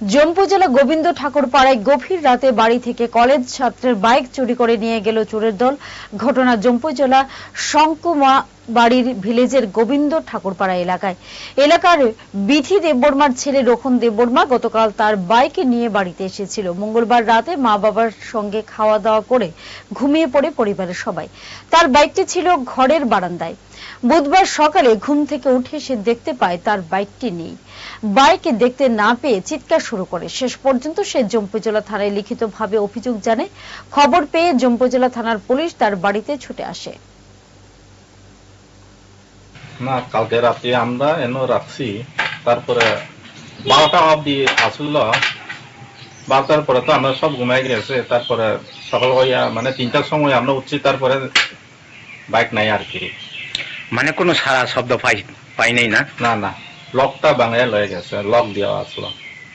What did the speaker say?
জম্পু জেলা গোবিন্দ ঠাকুর পাড়ায় গভীর রাতে বাড়ি থেকে কলেজ ছাত্রের বাইক চুরি করে নিয়ে গেল চোরের দল। ঘটনা জম্পু জেলা শঙ্কুমা বাড়ির ভিলেজের গোবিন্দ ঠাকুরপাড়া এলাকায়। এলাকার বিধি দেববর্মার ছেলে রোহন দেববর্মা গতকাল তার বাইকে নিয়ে বাড়িতে এসেছিল। মঙ্গলবার রাতে মা বাবার সঙ্গে খাওয়া দাওয়া করে ঘুমিয়ে পড়ে পরিবারের সবাই। তার বাইকটি ছিল ঘরের বারান্দায়। বুধবার সকালে ঘুম থেকে উঠে সে দেখতে পায় তার বাইকটি নেই। বাইকে দেখতে না পেয়ে চিৎকার শুরু করে। শেষ পর্যন্ত সে জম্পুজলা থানায় লিখিতভাবে অভিযোগ জানে খবর পেয়ে জম্পুজলা থানার পুলিশ তার বাড়িতে ছুটে আসে। না, কালকে রাতে আমরা এনে রাখছি। তারপরে বারোটা আসল। বারোটার পরে তো আমরা সব ঘুমাই গেছে। তারপরে সকাল হইয়া মানে তিনটার সময় আমরা উঠছি। তারপরে বাইক নাই আর কি। মানে কোনো সারা শব্দ পাই পাই নাই না? না না। লকটা বাংলায় লয়ে গেছে। লক দেওয়া আসলো